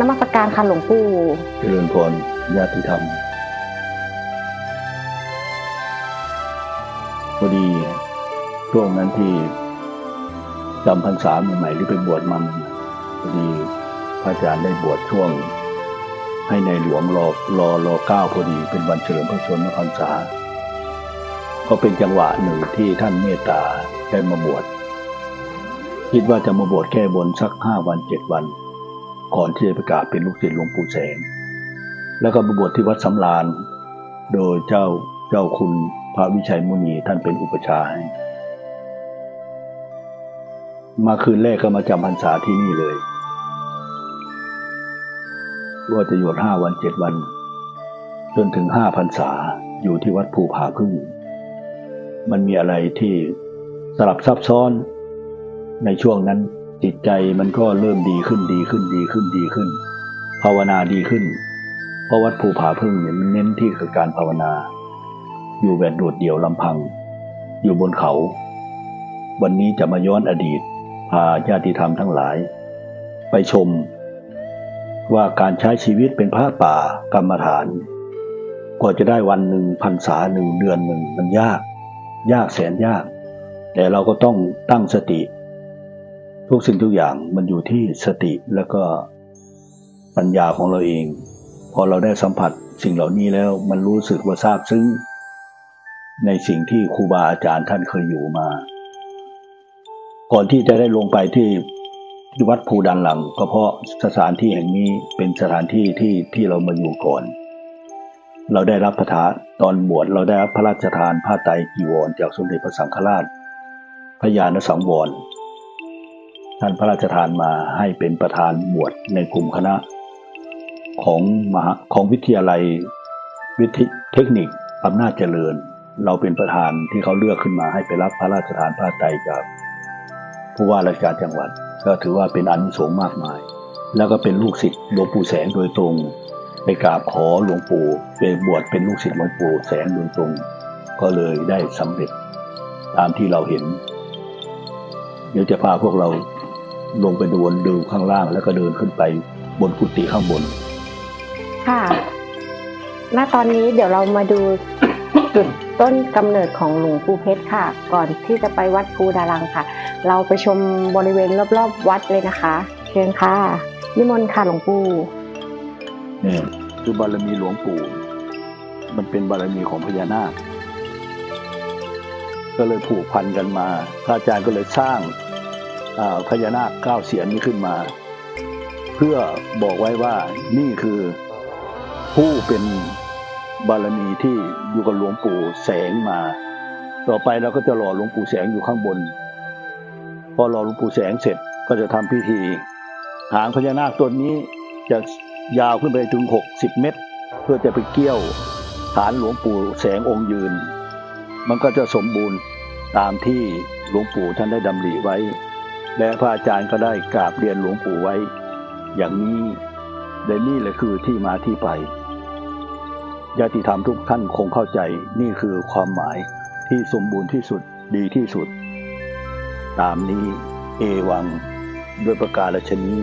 นมัสการค่ะหลวงปู่เจริญพรญาติธรรมพอดีช่วงนั้นที่จำพรรษาใหม่ๆหรือไปบวชมันพอดีพระอาจารย์ได้บวชช่วง ให้ในหลวงรอรอรอเก้าพอดีเป็นวันเฉลิมพระชนมพรรษา ก็เป็นจังหวะหนึ่งที่ท่านเมตตาได้มาบวชคิดว่าจะมาบวชแก้บนสักห้าวันเจ็ดวัน ก่อนที่จะประกาศเป็นลูกศิษย์หลวงปู่แสง แล้วก็มาบวชที่วัดสำราญโดยเจ้าเจ้าคุณพระวิชัยมุนีท่านเป็นอุปชาให้มาคืนแรกก็มาจำพรรษาที่นี่เลยว่าจะอยู่ห้าวันเจ็ดวัน จนถึงห้าพรรษาอยู่ที่วัดภูผาพึ่ง มันมีอะไรที่สลับซับซ้อนในช่วงนั้น จิตใจมันก็เริ่มดีขึ้นดีขึ้นดีขึ้นดีขึ้น ภาวนาดีขึ้น เพราะวัดภูผาพึ่งเนี่ยมันเน้นที่คือการภาวนา อยู่แบบโดดเดี่ยวลำพัง อยู่บนเขา วันนี้จะมาย้อนอดีตพาญาติธรรมทั้งหลาย ไปชม ว่าการใช้ชีวิตเป็นพระป่ากรรมฐานกว่าจะได้วันหนึ่งพรรษาหนึ่งเดือนหนึ่งมันยาก ยากแสนยาก แต่เราก็ต้องตั้งสติ ทุกสิ่งทุกอย่างมันอยู่ที่สติแล้วก็ปัญญาของเราเอง พอเราได้สัมผัสสิ่งเหล่านี้แล้วมันรู้สึกว่าซาบซึ้งในสิ่งที่ครูบาอาจารย์ท่านเคยอยู่มา ก่อนที่จะได้ลงไปที่วัดภูดานหลัง ก็เพราะสถานที่แห่งนี้เป็นสถานที่ที่ที่เรามาอยู่ก่อน เราได้รับพระทานตอนบวชเราได้รับพระราชทานผ้าไตรจีวรจากสมเด็จพระสังฆราชพระญาณสังวร ท่านพระราชทานมาให้เป็นประธานบวชในกลุ่มคณะ ของมหาของวิทยาลัยวิทยเทคนิคอำนาจเจริญ เราเป็นประธานที่เขาเลือกขึ้นมาให้ไปรับพระราชทานผ้าไตรจากผู้ว่าราชการจังหวัด ก็ถือว่าเป็นอานิสงส์มากมาย แล้วก็เป็นลูกศิษย์หลวงปู่แสงโดยตรง ไปกราบขอหลวงปู่ไปบวชเป็นลูกศิษย์หลวงปู่แสงโดยตรง ก็เลยได้สำเร็จตามที่เราเห็น เดี๋ยวจะพาพวกเรา ลงไปดูดูข้างล่างแล้วก็เดินขึ้นไปบนกุฏิข้างบน ค่ะ ณ ตอนนี้เดี๋ยวเรามาดูจุดต้นกำเนิดของหลวงปู่เพชรค่ะ ก่อนที่จะไปวัดภูดารังค่ะ เราไปชมบริเวณรอบๆวัดเลยนะคะ เชิญค่ะ นิมนต์ค่ะหลวงปู่เนี่ยคือบารมีหลวงปู่ มันเป็นบารมีของพญานาค ก็เลยผูกพันกันมา พระอาจารย์ก็เลยสร้างอ่า พญานาคเก้าเสียนนี้ขึ้นมา เพื่อบอกไว้ว่านี่คือผู้เป็นบารมีที่อยู่กับหลวงปู่แสงมา ต่อไปเราก็จะรอหลวงปู่แสงอยู่ข้างบน พอรอหลวงปู่แสงเสร็จก็จะทำพิธี หางพญานาคตัวนี้จะยาวขึ้นไปถึง 60 เมตร เพื่อจะไปเกี่ยวฐานหลวงปู่แสงองค์ยืน มันก็จะสมบูรณ์ตามที่หลวงปู่ท่านได้ดำริไว้ และพระอาจารย์ก็ได้กราบเรียนหลวงปู่ไว้ อย่างนี้และนี่แหละคือที่มาที่ไปญาติธรรมทุกท่านคงเข้าใจนี่คือความหมายที่สมบูรณ์ที่สุดดีที่สุด ตามนี้เอวัง ด้วยประกาศชนี้